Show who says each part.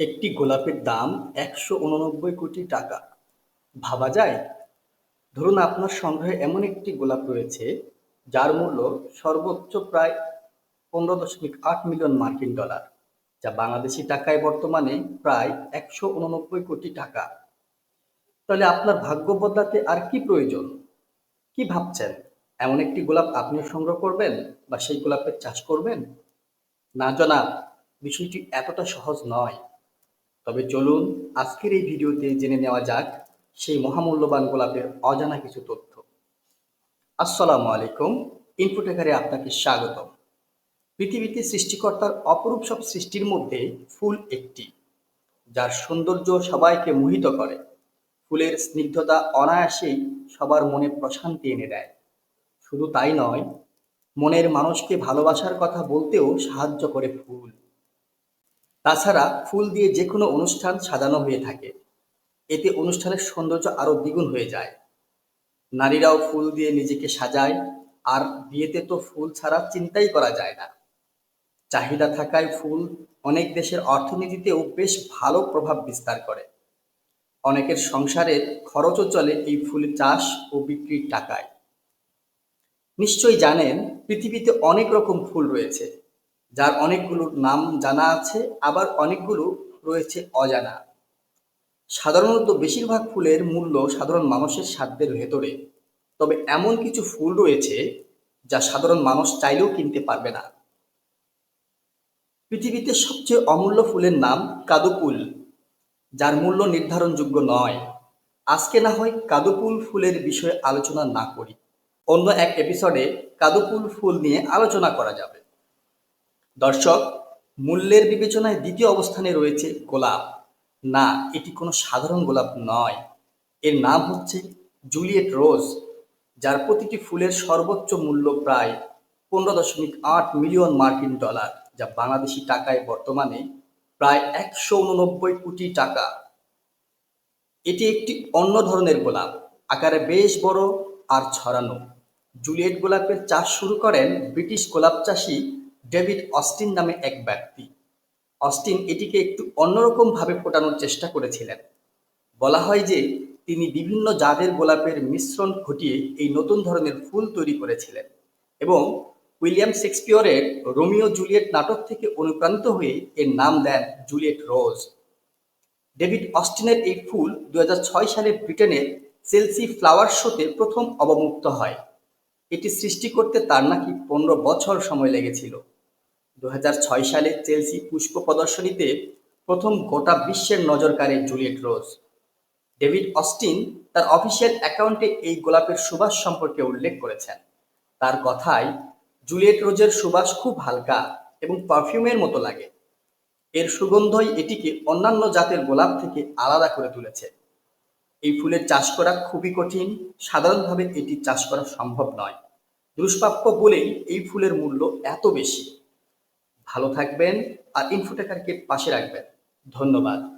Speaker 1: একটি গোলাপের দাম একশো উননব্বই কোটি টাকা। ভাবা যায়? ধরুন আপনার সংগ্রহে এমন একটি গোলাপ রয়েছে, যার মূল্য সর্বোচ্চ প্রায় পনেরো দশমিক আট মিলিয়ন মার্কিন ডলার, যা বাংলাদেশি টাকায় বর্তমানে প্রায় একশো উননব্বই কোটি টাকা। তাহলে আপনার ভাগ্য বদলাতে আর কি প্রয়োজন? কি ভাবছেন? এমন একটি গোলাপ আপনিও সংগ্রহ করবেন বা সেই গোলাপের চাষ করবেন? না জনাব, বিষয়টি এতটা সহজ নয়। তবে চলুন আজকের এই ভিডিওতে জেনে নেওয়া যাক সেই মহামূল্যবান গোলাপের অজানা কিছু তথ্য। আসসালামু আলাইকুম ইনফোটেকারে আপনাকে স্বাগতম। পৃথিবীতে সৃষ্টিকর্তার অপরূপ সব সৃষ্টির মধ্যে ফুল একটি, যার সৌন্দর্য সবাইকে মোহিত করে। ফুলের স্নিগ্ধতা অনায়াসেই সবার মনে প্রশান্তি এনে দেয়। শুধু তাই নয়, মনের মানুষকে ভালোবাসার কথা বলতেও সাহায্য করে ফুল। তাছাড়া ফুল দিয়ে যে কোনো অনুষ্ঠান সাজানো হয়ে থাকে। এতে অনুষ্ঠানের সৌন্দর্য আরও দ্বিগুণ হয়ে যায়। নারীরাও ফুল দিয়ে নিজেকে সাজায়, আর বিয়েতে তো ফুল ছাড়া চিন্তাই করা যায় না। চাহিদা থাকায় ফুল অনেক দেশের অর্থনীতিতেও বেশ ভালো প্রভাব বিস্তার করে। অনেকের সংসারের খরচও চলে এই ফুল চাষ ও বিক্রির টাকায়। নিশ্চয়ই জানেন, পৃথিবীতে অনেক রকম ফুল রয়েছে। যার অনেকগুলোর নাম জানা আছে, আবার অনেকগুলো রয়েছে অজানা। সাধারণত বেশিরভাগ ফুলের মূল্য সাধারণ মানুষের সাধ্যের ভেতরে। তবে এমন কিছু ফুল রয়েছে যা সাধারণ মানুষ চাইলেও কিনতে পারবে না। পৃথিবীতে সবচেয়ে অমূল্য ফুলের নাম কাদুপুল যার মূল্য নির্ধারণযোগ্য নয়। আজকে না হয় কাদুপুল ফুলের বিষয়ে আলোচনা না করি। অন্য এক এপিসোডে কাদুপুল ফুল নিয়ে আলোচনা করা যাবে। দর্শক, মূল্যের বিবেচনায় দ্বিতীয় অবস্থানে রয়েছে গোলাপ। না, এটি কোনো সাধারণ গোলাপ নয়। এর নাম হচ্ছে জুলিয়েট রোজ, যার প্রতিটি ফুলের সর্বোচ্চ মূল্য প্রায় পনেরো দশমিক আট মিলিয়ন মার্কিন ডলার, যা বাংলাদেশি টাকায় বর্তমানে প্রায় একশো উননব্বই কোটি টাকা। এটি একটি অন্য ধরনের গোলাপ, আকারে বেশ বড় আর ছড়ানো। জুলিয়েট গোলাপের চাষ শুরু করেন ব্রিটিশ গোলাপ চাষি ডেভিড অস্টিন নামে এক ব্যক্তি। অস্টিন এটিকে একটু অন্যরকম ভাবে ফোটানোর চেষ্টা করেছিলেন। বলা হয় যে, তিনি বিভিন্ন জাতের গোলাপের মিশ্রণ ঘটিয়ে এই নতুন ধরনের ফুল তৈরি করেছিলেন এবং উইলিয়াম শেক্সপিয়রের রোমিও জুলিয়েট নাটক থেকে অনুপ্রাণিত হয়ে এর নাম দেন জুলিয়েট রোজ। ডেভিড অস্টিনের এই ফুল দু হাজার ছয় সালে ব্রিটেনের চেলসি ফ্লাওয়ার শোতে প্রথম অবমুক্ত হয়। এটি সৃষ্টি করতে তার নাকি পনেরো বছর সময় লেগেছিল। দু হাজার ছয় সালে চেলসি পুষ্প প্রদর্শনীতে প্রথম গোটা বিশ্বের নজর কাড়ে জুলিয়েট রোজ। ডেভিড অস্টিন তার অফিসিয়াল অ্যাকাউন্টে এই গোলাপের সুবাস সম্পর্কে উল্লেখ করেছেন। তার কথায়, জুলিয়েট রোজের সুবাস খুব হালকা এবং পারফিউমের মতো লাগে। এর সুগন্ধই এটিকে অন্যান্য জাতের গোলাপ থেকে আলাদা করে তুলেছে। এই ফুলের চাষ করা খুবই কঠিন, সাধারণভাবে এটি চাষ করা সম্ভব নয়। দুষ্প্রাপ্য বলেই এই ফুলের মূল্য এত বেশি। ভালো থাকবেন আর ইনফোটেকারকে পাশে রাখবেন। ধন্যবাদ।